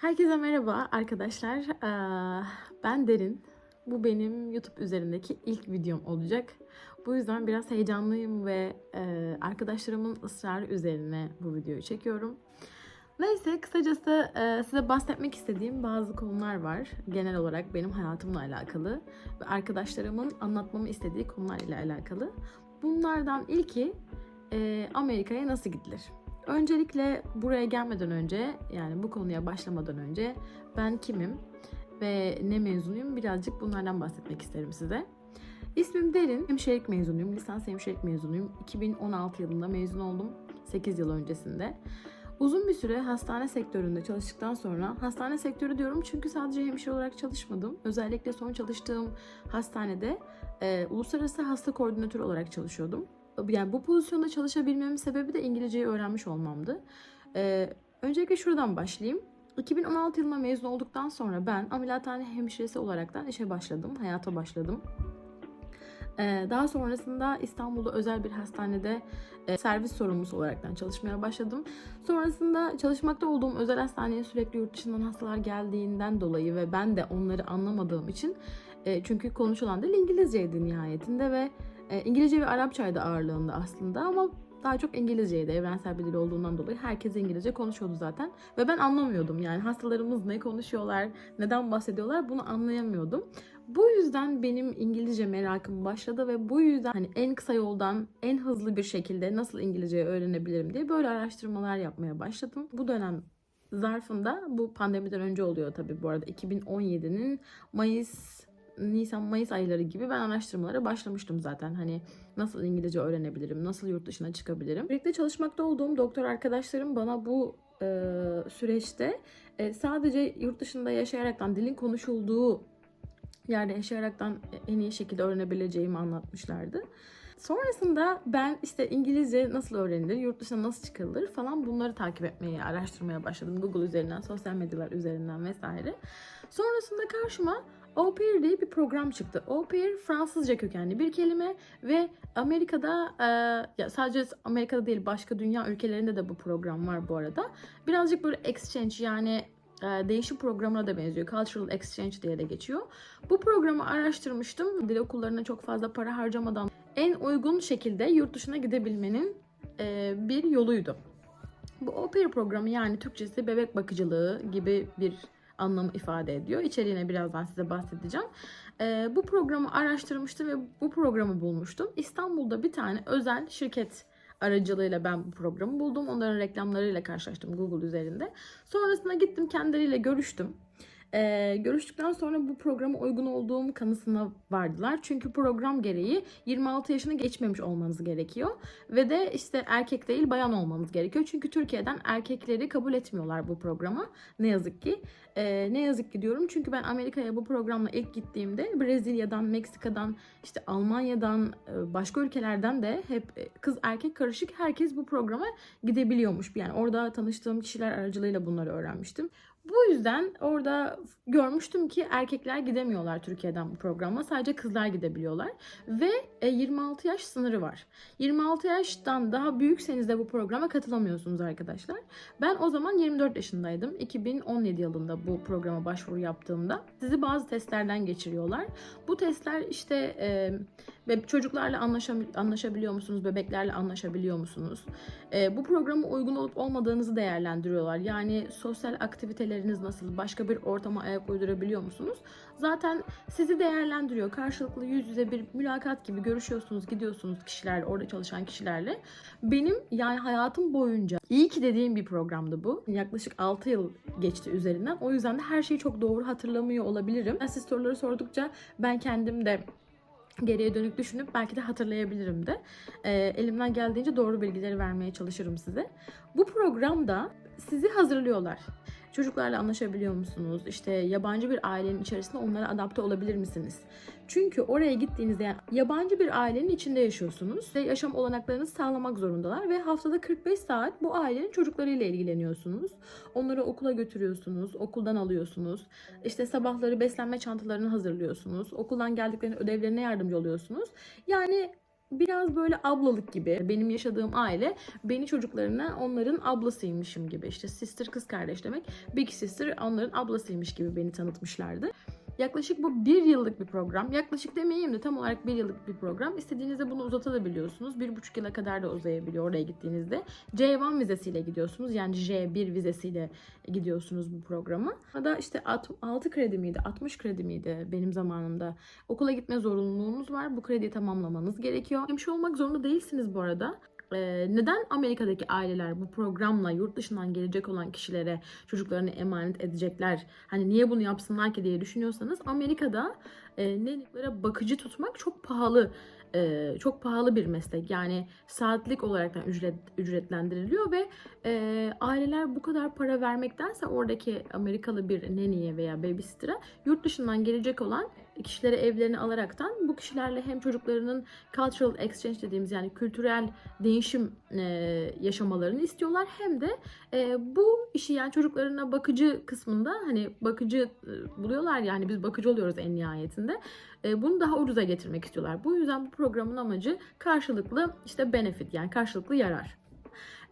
Herkese merhaba arkadaşlar. Ee, Ben Derin. Bu benim YouTube üzerindeki ilk videom olacak. Bu yüzden biraz heyecanlıyım ve e, arkadaşlarımın ısrarı üzerine bu videoyu çekiyorum. Neyse kısacası e, size bahsetmek istediğim bazı konular var. Genel olarak benim hayatımla alakalı ve arkadaşlarımın anlatmamı istediği konularla alakalı. Bunlardan ilki e, Amerika'ya nasıl gidilir? Öncelikle buraya gelmeden önce yani bu konuya başlamadan önce ben kimim ve ne mezunuyum birazcık bunlardan bahsetmek isterim size. İsmim Derin, hemşirelik mezunuyum, lisans hemşirelik mezunuyum. 2016 yılında mezun oldum, 8 yıl öncesinde. Uzun bir süre hastane sektöründe çalıştıktan sonra, hastane sektörü diyorum çünkü sadece hemşire olarak çalışmadım. Özellikle son çalıştığım hastanede e, uluslararası hasta koordinatörü olarak çalışıyordum. Yani bu pozisyonda çalışabilmemin sebebi de İngilizceyi öğrenmiş olmamdı. E, öncelikle şuradan başlayayım. 2016 yılında mezun olduktan sonra ben ameliyathane hemşiresi olaraktan işe başladım, hayata başladım. Ee, Daha sonrasında İstanbul'da özel bir hastanede e, servis sorumlusu olaraktan çalışmaya başladım. Sonrasında çalışmakta olduğum özel hastaneye sürekli yurt dışından hastalar geldiğinden dolayı ve ben de onları anlamadığım için e, çünkü konuşulan dil İngilizceydi nihayetinde ve e, İngilizce ve Arapçaydı ağırlığında aslında ama daha çok İngilizceydi evrensel bir dil olduğundan dolayı herkes İngilizce konuşuyordu zaten ve ben anlamıyordum yani hastalarımız ne konuşuyorlar, neden bahsediyorlar bunu anlayamıyordum. Bu yüzden benim İngilizce merakım başladı ve bu yüzden hani en kısa yoldan en hızlı bir şekilde nasıl İngilizce öğrenebilirim diye böyle araştırmalar yapmaya başladım. Bu dönem zarfında bu pandemiden önce oluyor tabii bu arada 2017'nin Mayıs Nisan Mayıs ayları gibi ben araştırmalara başlamıştım zaten. Hani nasıl İngilizce öğrenebilirim, nasıl yurt dışına çıkabilirim. Birlikte çalışmakta olduğum doktor arkadaşlarım bana bu e, süreçte e, sadece yurt dışında yaşayaraktan dilin konuşulduğu yerde yaşayaraktan en iyi şekilde öğrenebileceğimi anlatmışlardı. Sonrasında ben işte İngilizce nasıl öğrenilir, yurt dışına nasıl çıkılır falan bunları takip etmeye, araştırmaya başladım. Google üzerinden, sosyal medyalar üzerinden vesaire. Sonrasında karşıma Au Pair diye bir program çıktı. Au Pair Fransızca kökenli bir kelime ve Amerika'da e, ya sadece Amerika'da değil başka dünya ülkelerinde de bu program var bu arada. Birazcık böyle exchange yani e, değişim programına da benziyor. Cultural Exchange diye de geçiyor. Bu programı araştırmıştım. Dil okullarına çok fazla para harcamadan en uygun şekilde yurt dışına gidebilmenin e, bir yoluydu. Bu au pair programı yani Türkçesi bebek bakıcılığı gibi bir anlamı ifade ediyor. İçeriğine birazdan size bahsedeceğim. E, bu programı araştırmıştım ve bu programı bulmuştum. İstanbul'da bir tane özel şirket aracılığıyla ben bu programı buldum. Onların reklamlarıyla karşılaştım Google üzerinde. Sonrasında gittim kendileriyle görüştüm. Ee, görüştükten sonra bu programa uygun olduğum kanısına vardılar. Çünkü program gereği 26 yaşını geçmemiş olmanız gerekiyor. Ve de işte erkek değil bayan olmanız gerekiyor. Çünkü Türkiye'den erkekleri kabul etmiyorlar bu programa. Ne yazık ki. Ee, ne yazık ki diyorum çünkü ben Amerika'ya bu programla ilk gittiğimde Brezilya'dan, Meksika'dan, işte Almanya'dan, e, başka ülkelerden de hep e, kız erkek karışık herkes bu programa gidebiliyormuş. Yani orada tanıştığım kişiler aracılığıyla bunları öğrenmiştim. Bu yüzden orada görmüştüm ki erkekler gidemiyorlar Türkiye'den bu programa. Sadece kızlar gidebiliyorlar. Ve e, 26 yaş sınırı var. 26 yaştan daha büyükseniz de bu programa katılamıyorsunuz arkadaşlar. Ben o zaman 24 yaşındaydım. 2017 yılında bu programa başvuru yaptığımda sizi bazı testlerden geçiriyorlar. Bu testler işte e, çocuklarla anlaşabiliyor musunuz, bebeklerle anlaşabiliyor musunuz? E, bu programa uygun olup olmadığınızı değerlendiriyorlar. Yani sosyal aktiviteleriniz nasıl, başka bir ortama ayak uydurabiliyor musunuz? Zaten sizi değerlendiriyor. Karşılıklı yüz yüze bir mülakat gibi görüşüyorsunuz, gidiyorsunuz kişilerle, orada çalışan kişilerle. Benim yani hayatım boyunca iyi ki dediğim bir programdı bu. Yaklaşık 6 yıl geçti üzerinden. O yüzden de her şeyi çok doğru hatırlamıyor olabilirim. Siz soruları sordukça ben kendim de geriye dönük düşünüp belki de hatırlayabilirim de. Ee, elimden geldiğince doğru bilgileri vermeye çalışırım size. Bu programda sizi hazırlıyorlar. Çocuklarla anlaşabiliyor musunuz? İşte yabancı bir ailenin içerisinde onlara adapte olabilir misiniz? Çünkü oraya gittiğinizde yani yabancı bir ailenin içinde yaşıyorsunuz ve yaşam olanaklarınızı sağlamak zorundalar ve haftada 45 saat bu ailenin çocuklarıyla ilgileniyorsunuz. Onları okula götürüyorsunuz, okuldan alıyorsunuz. İşte sabahları beslenme çantalarını hazırlıyorsunuz. Okuldan geldiklerinde ödevlerine yardımcı oluyorsunuz. Yani biraz böyle ablalık gibi. Benim yaşadığım aile beni çocuklarına onların ablasıymışım gibi. İşte sister kız kardeş demek. Big sister onların ablasıymış gibi beni tanıtmışlardı. Yaklaşık bu bir yıllık bir program. Yaklaşık demeyeyim de tam olarak bir yıllık bir program. İstediğinizde bunu uzatabiliyorsunuz. Bir buçuk yıla kadar da uzayabiliyor oraya gittiğinizde. C1 vizesiyle gidiyorsunuz. Yani J1 vizesiyle gidiyorsunuz bu programa. Ya da işte 6 kredi miydi, 60 kredi miydi benim zamanımda. Okula gitme zorunluluğunuz var. Bu krediyi tamamlamanız gerekiyor. Hemşire olmak zorunda değilsiniz bu arada. Ee, neden Amerika'daki aileler bu programla yurt dışından gelecek olan kişilere çocuklarını emanet edecekler? Hani niye bunu yapsınlar ki diye düşünüyorsanız Amerika'da e, bakıcı tutmak çok pahalı e, çok pahalı bir meslek. Yani saatlik olarak ücret ücretlendiriliyor ve e, aileler bu kadar para vermektense oradaki Amerikalı bir neniye veya babysitter'a yurt dışından gelecek olan kişilere evlerini alaraktan bu kişilerle hem çocuklarının cultural exchange dediğimiz yani kültürel değişim e, yaşamalarını istiyorlar hem de e, bu işi yani çocuklarına bakıcı kısmında hani bakıcı e, buluyorlar yani biz bakıcı oluyoruz en nihayetinde. E, bunu daha ucuza getirmek istiyorlar. Bu yüzden bu programın amacı karşılıklı işte benefit yani karşılıklı yarar.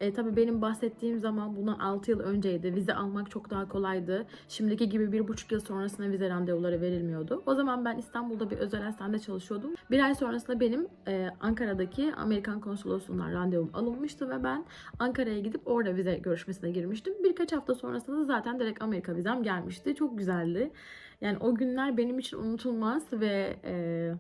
E, tabii benim bahsettiğim zaman bundan 6 yıl önceydi. Vize almak çok daha kolaydı. Şimdiki gibi bir buçuk yıl sonrasında vize randevuları verilmiyordu. O zaman ben İstanbul'da bir özel hastanede çalışıyordum. Bir ay sonrasında benim e, Ankara'daki Amerikan konsolosluğundan randevum alınmıştı ve ben Ankara'ya gidip orada vize görüşmesine girmiştim. Birkaç hafta sonrasında zaten direkt Amerika vizem gelmişti. Çok güzeldi. Yani o günler benim için unutulmaz ve e,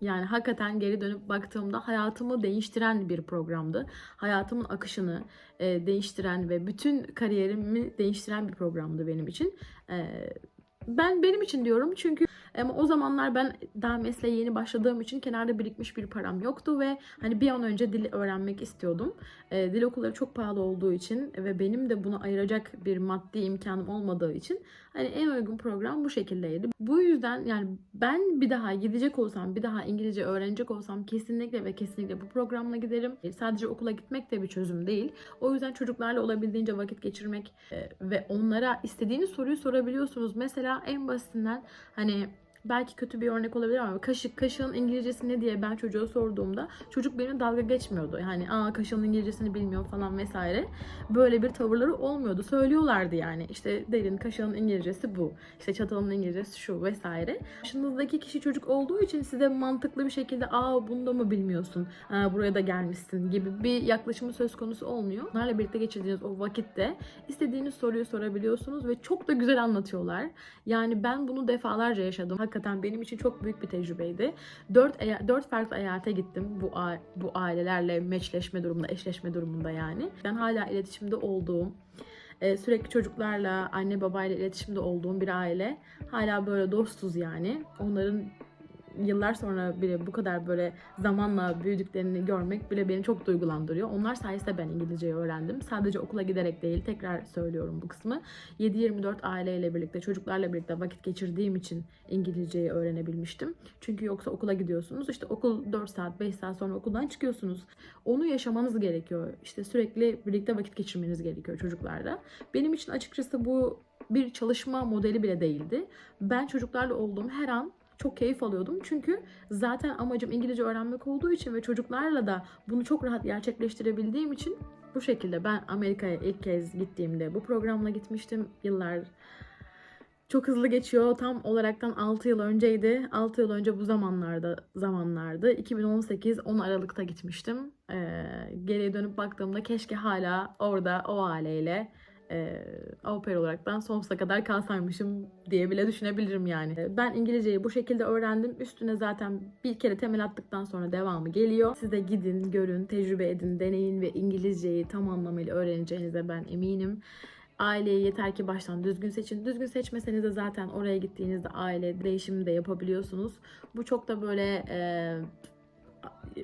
yani hakikaten geri dönüp baktığımda hayatımı değiştiren bir programdı. Hayatımın akışını e, değiştiren ve bütün kariyerimi değiştiren bir programdı benim için. E, ben benim için diyorum çünkü ama o zamanlar ben daha mesleğe yeni başladığım için kenarda birikmiş bir param yoktu ve hani bir an önce dil öğrenmek istiyordum. E, dil okulları çok pahalı olduğu için ve benim de bunu ayıracak bir maddi imkanım olmadığı için hani en uygun program bu şekildeydi. Bu yüzden yani ben bir daha gidecek olsam, bir daha İngilizce öğrenecek olsam kesinlikle ve kesinlikle bu programla giderim. E, sadece okula gitmek de bir çözüm değil. O yüzden çocuklarla olabildiğince vakit geçirmek e, ve onlara istediğiniz soruyu sorabiliyorsunuz. Mesela en basitinden hani belki kötü bir örnek olabilir ama kaşık, kaşığın İngilizcesi ne diye ben çocuğa sorduğumda çocuk benimle dalga geçmiyordu. Yani aa kaşığın İngilizcesini bilmiyor falan vesaire. Böyle bir tavırları olmuyordu. Söylüyorlardı yani. İşte derin kaşığın İngilizcesi bu. İşte çatalın İngilizcesi şu vesaire. Karşınızdaki kişi çocuk olduğu için size mantıklı bir şekilde aa bunu da mı bilmiyorsun? Aa, buraya da gelmişsin gibi bir yaklaşımı söz konusu olmuyor. Onlarla birlikte geçirdiğiniz o vakitte istediğiniz soruyu sorabiliyorsunuz ve çok da güzel anlatıyorlar. Yani ben bunu defalarca yaşadım. Hakikaten hakikaten benim için çok büyük bir tecrübeydi. Dört, dört farklı eyalete gittim bu bu ailelerle meçleşme durumunda, eşleşme durumunda yani. Ben hala iletişimde olduğum, e, sürekli çocuklarla, anne babayla iletişimde olduğum bir aile. Hala böyle dostuz yani. Onların yıllar sonra bile bu kadar böyle zamanla büyüdüklerini görmek bile beni çok duygulandırıyor. Onlar sayesinde ben İngilizceyi öğrendim. Sadece okula giderek değil, tekrar söylüyorum bu kısmı. 7-24 aileyle birlikte, çocuklarla birlikte vakit geçirdiğim için İngilizceyi öğrenebilmiştim. Çünkü yoksa okula gidiyorsunuz. İşte okul 4 saat, 5 saat sonra okuldan çıkıyorsunuz. Onu yaşamanız gerekiyor. İşte sürekli birlikte vakit geçirmeniz gerekiyor çocuklarla. Benim için açıkçası bu bir çalışma modeli bile değildi. Ben çocuklarla olduğum her an çok keyif alıyordum. Çünkü zaten amacım İngilizce öğrenmek olduğu için ve çocuklarla da bunu çok rahat gerçekleştirebildiğim için bu şekilde ben Amerika'ya ilk kez gittiğimde bu programla gitmiştim. Yıllar çok hızlı geçiyor. Tam olaraktan 6 yıl önceydi. 6 yıl önce bu zamanlarda zamanlardı. 2018 10 Aralık'ta gitmiştim. Ee, geriye dönüp baktığımda keşke hala orada o aileyle e, au pair olaraktan sonsuza kadar kalsaymışım diye bile düşünebilirim yani. Ben İngilizceyi bu şekilde öğrendim. Üstüne zaten bir kere temel attıktan sonra devamı geliyor. Siz de gidin, görün, tecrübe edin, deneyin ve İngilizceyi tam anlamıyla öğreneceğinize ben eminim. Aileyi yeter ki baştan düzgün seçin. Düzgün seçmeseniz de zaten oraya gittiğinizde aile değişimi de yapabiliyorsunuz. Bu çok da böyle e,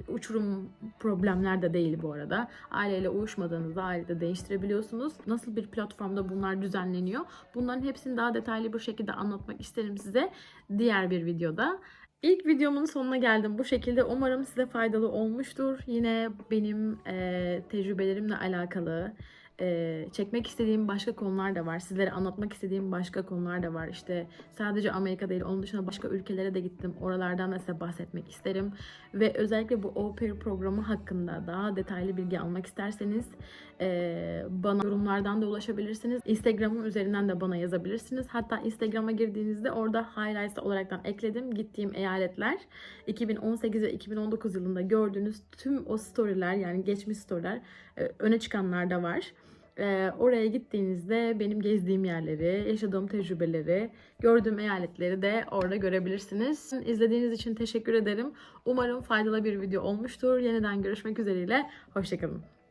uçurum problemler de değil bu arada. Aileyle uyuşmadığınızda ailede değiştirebiliyorsunuz. Nasıl bir platformda bunlar düzenleniyor? Bunların hepsini daha detaylı bir şekilde anlatmak isterim size diğer bir videoda. İlk videomun sonuna geldim bu şekilde. Umarım size faydalı olmuştur. Yine benim e, tecrübelerimle alakalı Ee, çekmek istediğim başka konular da var. Sizlere anlatmak istediğim başka konular da var. İşte sadece Amerika değil, onun dışında başka ülkelere de gittim. Oralardan da size bahsetmek isterim. Ve özellikle bu au pair programı hakkında daha detaylı bilgi almak isterseniz e, bana yorumlardan da ulaşabilirsiniz. Instagram'ım üzerinden de bana yazabilirsiniz. Hatta Instagram'a girdiğinizde orada highlights olaraktan ekledim. Gittiğim eyaletler 2018 ve 2019 yılında gördüğünüz tüm o storyler yani geçmiş storyler e, öne çıkanlar da var. E, oraya gittiğinizde benim gezdiğim yerleri, yaşadığım tecrübeleri, gördüğüm eyaletleri de orada görebilirsiniz. İzlediğiniz için teşekkür ederim. Umarım faydalı bir video olmuştur. Yeniden görüşmek üzereyle. Hoşçakalın.